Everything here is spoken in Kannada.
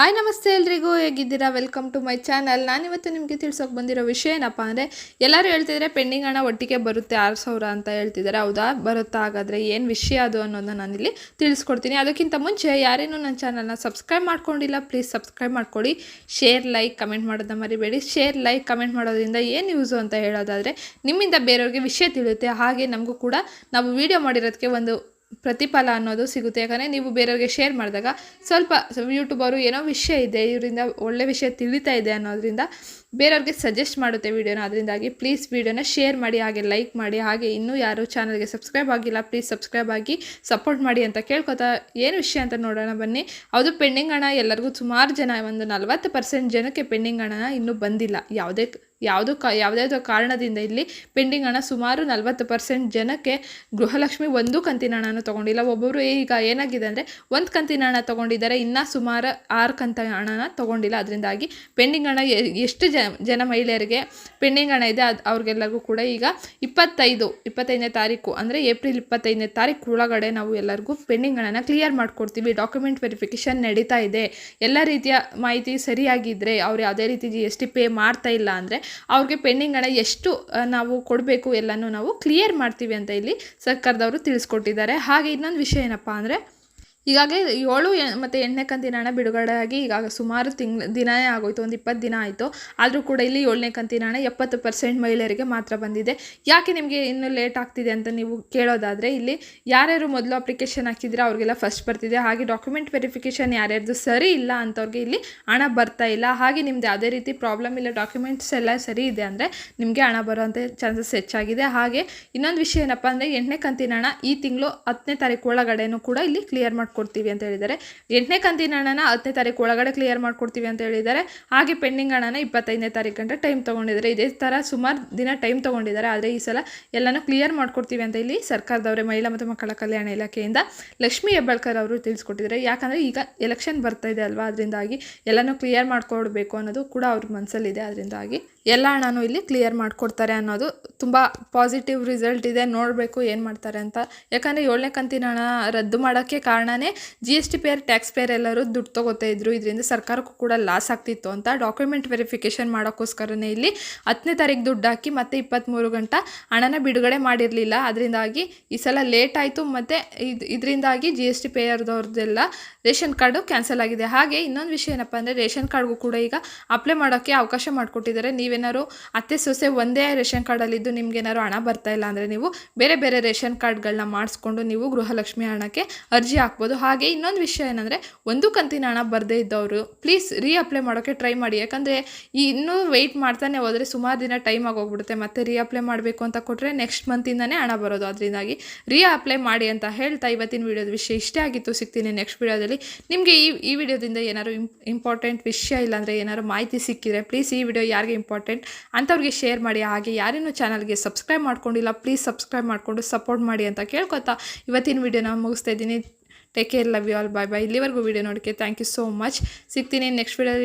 ಹಾಯ್ ನಮಸ್ತೆ ಎಲ್ರಿಗೂ, ಹೇಗಿದ್ದೀರಾ? ವೆಲ್ಕಮ್ ಟು ಮೈ ಚಾನಲ್ ನಾನಿವತ್ತು ನಿಮಗೆ ತಿಳ್ಸೋಕೆ ಬಂದಿರೋ ವಿಷಯ ಏನಪ್ಪ ಅಂದರೆ, ಎಲ್ಲರೂ ಹೇಳ್ತಿದ್ರೆ ಪೆಂಡಿಂಗ್ ಹಣ ಒಟ್ಟಿಗೆ ಬರುತ್ತೆ, ಆರು ಸಾವಿರ ಅಂತ ಹೇಳ್ತಿದ್ದಾರೆ. ಹೌದಾ? ಬರುತ್ತಾ? ಹಾಗಾದರೆ ಏನು ವಿಷಯ ಅದು ಅನ್ನೋದನ್ನ ನಾನಿಲ್ಲಿ ತಿಳಿಸ್ಕೊಡ್ತೀನಿ. ಅದಕ್ಕಿಂತ ಮುಂಚೆ ಯಾರೇನೂ ನನ್ನ ಚಾನಲ್ನ ಸಬ್ಸ್ಕ್ರೈಬ್ ಮಾಡ್ಕೊಂಡಿಲ್ಲ ಪ್ಲೀಸ್ ಸಬ್ಸ್ಕ್ರೈಬ್ ಮಾಡ್ಕೊಳ್ಳಿ ಶೇರ್ ಲೈಕ್ ಕಮೆಂಟ್ ಮಾಡೋದನ್ನ ಮರಿಬೇಡಿ. ಶೇರ್ ಲೈಕ್ ಕಮೆಂಟ್ ಮಾಡೋದ್ರಿಂದ ಏನು ಯೂಸು ಅಂತ ಹೇಳೋದಾದರೆ, ನಿಮ್ಮಿಂದ ಬೇರೆಯವ್ರಿಗೆ ವಿಷಯ ತಿಳಿಯುತ್ತೆ. ಹಾಗೆ ನಮಗೂ ಕೂಡ ನಾವು ವಿಡಿಯೋ ಮಾಡಿರೋದಕ್ಕೆ ಒಂದು ಪ್ರತಿಫಲ ಅನ್ನೋದು ಸಿಗುತ್ತೆ. ಯಾಕಂದರೆ ನೀವು ಬೇರೆಯವ್ರಿಗೆ ಶೇರ್ ಮಾಡಿದಾಗ ಸ್ವಲ್ಪ ಯೂಟ್ಯೂಬರು ಏನೋ ವಿಷಯ ಇದೆ, ಇವರಿಂದ ಒಳ್ಳೆ ವಿಷಯ ತಿಳಿತಾ ಇದೆ ಅನ್ನೋದರಿಂದ ಬೇರೆಯವ್ರಿಗೆ ಸಜೆಸ್ಟ್ ಮಾಡುತ್ತೆ ವೀಡಿಯೋನ ಅದರಿಂದಾಗಿ ಪ್ಲೀಸ್ ವೀಡಿಯೋನ ಶೇರ್ ಮಾಡಿ, ಹಾಗೆ ಲೈಕ್ ಮಾಡಿ, ಹಾಗೆ ಇನ್ನೂ ಯಾರು ಚಾನಲ್ಗೆ ಸಬ್ಸ್ಕ್ರೈಬ್ ಆಗಿಲ್ಲ ಪ್ಲೀಸ್ ಸಬ್ಸ್ಕ್ರೈಬ್ ಆಗಿ ಸಪೋರ್ಟ್ ಮಾಡಿ ಅಂತ ಕೇಳ್ಕೊತಾ ಏನು ವಿಷಯ ಅಂತ ನೋಡೋಣ ಬನ್ನಿ. ಅದು ಪೆಂಡಿಂಗ್ ಹಣ ಎಲ್ಲರಿಗೂ ಸುಮಾರು ಜನ, ಒಂದು ನಲ್ವತ್ತು ಪರ್ಸೆಂಟ್ ಜನಕ್ಕೆ ಪೆಂಡಿಂಗ್ ಹಣ ಇನ್ನೂ ಬಂದಿಲ್ಲ. ಯಾವುದೇ ಯಾವುದೋ ಕ ಯಾವುದಾದ್ರು ಕಾರಣದಿಂದ ಇಲ್ಲಿ ಪೆಂಡಿಂಗ್ ಹಣ ಸುಮಾರು ನಲ್ವತ್ತು ಪರ್ಸೆಂಟ್ ಜನಕ್ಕೆ ಗೃಹಲಕ್ಷ್ಮಿ ಒಂದು ಕಂತಿನ ಹಣನ ತೊಗೊಂಡಿಲ್ಲ. ಒಬ್ಬೊಬ್ಬರು ಈಗ ಏನಾಗಿದೆ ಅಂದರೆ ಒಂದು ಕಂತಿನ ಹಣ ತೊಗೊಂಡಿದ್ದಾರೆ, ಇನ್ನೂ ಸುಮಾರು ಆರು ಕಂತ ಹಣನ ತೊಗೊಂಡಿಲ್ಲ. ಅದರಿಂದಾಗಿ ಪೆಂಡಿಂಗ್ ಹಣ ಎಷ್ಟು ಜನ ಜನ ಮಹಿಳೆಯರಿಗೆ ಪೆಂಡಿಂಗ್ ಹಣ ಇದೆ, ಅದು ಅವ್ರಿಗೆಲ್ಲರಿಗೂ ಕೂಡ ಈಗ ಇಪ್ಪತ್ತೈದು, ಇಪ್ಪತ್ತೈದನೇ ತಾರೀಕು ಅಂದರೆ ಏಪ್ರಿಲ್ ಇಪ್ಪತ್ತೈದನೇ ತಾರೀಕು ಒಳಗಡೆ ನಾವು ಎಲ್ಲರಿಗೂ ಪೆಂಡಿಂಗ್ ಹಣನ ಕ್ಲಿಯರ್ ಮಾಡಿಕೊಡ್ತೀವಿ. ಡಾಕ್ಯುಮೆಂಟ್ ವೆರಿಫಿಕೇಷನ್ ನಡೀತಾ ಇದೆ. ಎಲ್ಲ ರೀತಿಯ ಮಾಹಿತಿ ಸರಿಯಾಗಿದ್ದರೆ ಅವ್ರು ಯಾವುದೇ ರೀತಿ ಜಿ ಎಸ್ ಟಿ ಪೇ ಮಾಡ್ತಾ ಇಲ್ಲ ಅಂದರೆ ಅವ್ರಿಗೆ ಪೆಂಡಿಂಗ್ ಹಣ ಎಷ್ಟು ನಾವು ಕೊಡಬೇಕು ಎಲ್ಲನೂ ನಾವು ಕ್ಲಿಯರ್ ಮಾಡ್ತೀವಿ ಅಂತ ಇಲ್ಲಿ ಸರ್ಕಾರದವರು ತಿಳಿಸ್ಕೊಟ್ಟಿದ್ದಾರೆ. ಹಾಗೆ ಇನ್ನೊಂದು ವಿಷಯ ಏನಪ್ಪ ಅಂದರೆ ಈಗಾಗಲೇ ಏಳು ಮತ್ತು ಎಂಟನೇ ಕಂತಿನ ಹಣ ಬಿಡುಗಡೆ ಆಗಿ ಈಗಾಗ ಸುಮಾರು ತಿಂಗ್ ದಿನವೇ ಆಗೋಯ್ತು, ಒಂದು ಇಪ್ಪತ್ತು ದಿನ ಆಯಿತು. ಆದರೂ ಕೂಡ ಇಲ್ಲಿ ಏಳನೇ ಕಂತಿನ ಹಣ ಎಪ್ಪತ್ತು ಪರ್ಸೆಂಟ್ ಮಹಿಳೆಯರಿಗೆ ಮಾತ್ರ ಬಂದಿದೆ. ಯಾಕೆ ನಿಮಗೆ ಇನ್ನೂ ಲೇಟ್ ಆಗ್ತಿದೆ ಅಂತ ನೀವು ಕೇಳೋದಾದರೆ ಇಲ್ಲಿ ಯಾರ್ಯಾರು ಮೊದಲು ಅಪ್ಲಿಕೇಶನ್ ಹಾಕಿದ್ರೆ ಅವ್ರಿಗೆಲ್ಲ ಫಸ್ಟ್ ಬರ್ತಿದೆ. ಹಾಗೆ ಡಾಕ್ಯುಮೆಂಟ್ ವೆರಿಫಿಕೇಷನ್ ಯಾರ್ಯಾರ್ದು ಸರಿ ಇಲ್ಲ ಅಂಥವ್ರಿಗೆ ಇಲ್ಲಿ ಹಣ ಬರ್ತಾ ಇಲ್ಲ. ಹಾಗೆ ನಿಮ್ದು ಯಾವುದೇ ರೀತಿ ಪ್ರಾಬ್ಲಮ್ ಇಲ್ಲ ಡಾಕ್ಯುಮೆಂಟ್ಸ್ ಎಲ್ಲ ಸರಿ ಇದೆ ಅಂದರೆ ನಿಮಗೆ ಹಣ ಬರುವಂಥ ಚಾನ್ಸಸ್ ಹೆಚ್ಚಾಗಿದೆ. ಹಾಗೆ ಇನ್ನೊಂದು ವಿಷಯ ಏನಪ್ಪ ಅಂದರೆ ಎಂಟನೇ ಕಂತಿನ ಹಣ ಈ ತಿಂಗಳು ಹತ್ತನೇ ತಾರೀಕು ಒಳಗಡೆನೂ ಕೂಡ ಇಲ್ಲಿ ಕ್ಲಿಯರ್ ಮಾಡ್ಕೊಡ್ತೀವಿ ಅಂತ ಹೇಳಿದ್ದಾರೆ. ಎಂಟನೇ ಕಂತಿನ ಹಣನ ಹತ್ತನೇ ತಾರೀಕು ಒಳಗಡೆ ಕ್ಲಿಯರ್ ಮಾಡ್ಕೊಡ್ತೀವಿ ಅಂತ ಹೇಳಿದ್ದಾರೆ. ಹಾಗೆ ಪೆಂಡಿಂಗ್ ಹಣನ ಇಪ್ಪತ್ತೈದನೇ ತಾರೀಕು ಗಂಟೆ ಟೈಮ್ ತೊಗೊಂಡಿದ್ದಾರೆ. ಇದೇ ಥರ ಸುಮಾರು ದಿನ ಟೈಮ್ ತೊಗೊಂಡಿದ್ದಾರೆ. ಆದರೆ ಈ ಸಲ ಎಲ್ಲನೂ ಕ್ಲಿಯರ್ ಮಾಡ್ಕೊಡ್ತೀವಿ ಅಂತ ಇಲ್ಲಿ ಸರ್ಕಾರದವರೇ, ಮಹಿಳಾ ಮತ್ತು ಮಕ್ಕಳ ಕಲ್ಯಾಣ ಇಲಾಖೆಯಿಂದ ಲಕ್ಷ್ಮೀ ಹೆಬ್ಬಾಳ್ಕರ್ ಅವರು ತಿಳಿಸ್ಕೊಟ್ಟಿದ್ದಾರೆ. ಯಾಕಂದರೆ ಈಗ ಎಲೆಕ್ಷನ್ ಬರ್ತಾ ಇದೆ ಅಲ್ವಾ? ಅದರಿಂದಾಗಿ ಎಲ್ಲನೂ ಕ್ಲಿಯರ್ ಮಾಡ್ಕೊಡ್ಬೇಕು ಅನ್ನೋದು ಕೂಡ ಅವ್ರ ಮನಸ್ಸಲ್ಲಿದೆ ಅದರಿಂದಾಗಿ ಎಲ್ಲ ಹಣನೂ ಇಲ್ಲಿ ಕ್ಲಿಯರ್ ಮಾಡಿಕೊಡ್ತಾರೆ ಅನ್ನೋದು ತುಂಬ ಪಾಸಿಟಿವ್ ರಿಸಲ್ಟ್ ಇದೆ. ನೋಡಬೇಕು ಏನು ಮಾಡ್ತಾರೆ ಅಂತ. ಯಾಕಂದರೆ ಏಳನೇ ಕಂತಿನ ಹಣ ರದ್ದು ಮಾಡೋಕ್ಕೆ ಕಾರಣನೇ G S T payer tax payer ಎಲ್ಲರೂ ದುಡ್ಡು ತೊಗೋತಾ ಇದ್ರು. ಇದರಿಂದ ಸರ್ಕಾರಕ್ಕೂ ಕೂಡ ಲಾಸ್ ಆಗ್ತಿತ್ತು ಅಂತ ಡಾಕ್ಯುಮೆಂಟ್ ವೆರಿಫಿಕೇಷನ್ ಮಾಡೋಕ್ಕೋಸ್ಕರನೇ ಇಲ್ಲಿ ಹತ್ತನೇ ತಾರೀಕು ದುಡ್ಡು ಹಾಕಿ ಮತ್ತೆ ಇಪ್ಪತ್ತ್ಮೂರು ಗಂಟೆ ಹಣನ ಬಿಡುಗಡೆ ಮಾಡಿರಲಿಲ್ಲ. ಅದರಿಂದಾಗಿ ಈ ಸಲ ಲೇಟ್ ಆಯಿತು ಮತ್ತು ಇದು, ಇದರಿಂದಾಗಿ ಜಿ ಎಸ್ ಟಿ ಪೇಯರ್ದವ್ರದ್ದೆಲ್ಲ ರೇಷನ್ ಕಾರ್ಡು ಕ್ಯಾನ್ಸಲ್ ಆಗಿದೆ. ಹಾಗೆ ಇನ್ನೊಂದು ವಿಷಯ ಏನಪ್ಪ ಅಂದರೆ ರೇಷನ್ ಕಾರ್ಡ್ಗೂ ಕೂಡ ಈಗ ಅಪ್ಲೈ ಮಾಡೋಕ್ಕೆ ಅವಕಾಶ ಮಾಡಿಕೊಟ್ಟಿದ್ದಾರೆ. ನೀವೇನಾದ್ರು ಅತ್ತೆ ಸೊಸೆ ಒಂದೇ ರೇಷನ್ ಕಾರ್ಡಲ್ಲಿದ್ದು ನಿಮ್ಗೇನಾದ್ರು ಹಣ ಬರ್ತಾ ಇಲ್ಲ ಅಂದರೆ ನೀವು ಬೇರೆ ಬೇರೆ ರೇಷನ್ ಕಾರ್ಡ್ಗಳನ್ನ ಮಾಡಿಸ್ಕೊಂಡು ನೀವು ಗೃಹಲಕ್ಷ್ಮಿ ಹಣಕ್ಕೆ ಅರ್ಜಿ ಹಾಕ್ಬೋದು. ಹಾಗೆ ಇನ್ನೊಂದು ವಿಷಯ ಏನಂದರೆ, ಒಂದು ಕಂತಿನ ಹಣ ಬರದೇ ಇದ್ದವರು ಪ್ಲೀಸ್ ರೀ ಅಪ್ಲೈ ಮಾಡೋಕ್ಕೆ ಟ್ರೈ ಮಾಡಿ. ಯಾಕಂದರೆ, ಈ ಇನ್ನೂ ವೆಯ್ಟ್ ಮಾಡ್ತಾನೆ ಹೋದರೆ ಸುಮಾರು ದಿನ ಟೈಮ್ ಆಗೋಗ್ಬಿಡುತ್ತೆ. ಮತ್ತೆ ರೀ ಅಪ್ಲೈ ಮಾಡಬೇಕು ಅಂತ ಕೊಟ್ಟರೆ ನೆಕ್ಸ್ಟ್ ಮಂತಿಂದನೇ ಹಣ ಬರೋದು. ಅದರಿಂದಾಗಿ ರೀ ಅಪ್ಲೈ ಮಾಡಿ ಅಂತ ಹೇಳ್ತಾ ಇವತ್ತಿನ ವಿಡಿಯೋದ ವಿಷಯ ಇಷ್ಟೇ ಆಗಿತ್ತು. ಸಿಗ್ತೀನಿ ನೆಕ್ಸ್ಟ್ ವಿಡಿಯೋದಲ್ಲಿ. ನಿಮಗೆ ಈ ಈ ವಿಡಿಯೋದಿಂದ ಏನಾದ್ರು ಇಂಪಾರ್ಟೆಂಟ್ ವಿಷಯ ಇಲ್ಲಾಂದರೆ ಏನಾದ್ರು ಮಾಹಿತಿ ಸಿಕ್ಕಿದ್ರೆ ಪ್ಲೀಸ್ ಈ ವಿಡಿಯೋ ಯಾರಿಗೆ ಇಂಪಾರ್ಟೆಂಟ್ ಅಂಥವ್ರಿಗೆ ಶೇರ್ ಮಾಡಿ. ಹಾಗೆ ಯಾರೇನೂ ಚಾನಲ್ಗೆ ಸಬ್ಸ್ಕ್ರೈಬ್ ಮಾಡ್ಕೊಂಡಿಲ್ಲ ಪ್ಲೀಸ್ ಸಬ್ಸ್ಕ್ರೈಬ್ ಮಾಡಿಕೊಂಡು ಸಪೋರ್ಟ್ ಮಾಡಿ ಅಂತ ಕೇಳ್ಕೊತಾ ಇವತ್ತಿನ ವಿಡಿಯೋನ ಮುಗಿಸ್ತಾ ಇದ್ದೀನಿ. Take care love you all bye bye ಇಲ್ಲಿವರೆಗೂ ವಿಡಿಯೋ ನೋಡೋಕ್ಕೆ ಥ್ಯಾಂಕ್ ಯು ಸೋ ಮಚ್ ಸಿಗ್ತೀನಿ ನೆಕ್ಸ್ಟ್ ವಿಡಿಯೋ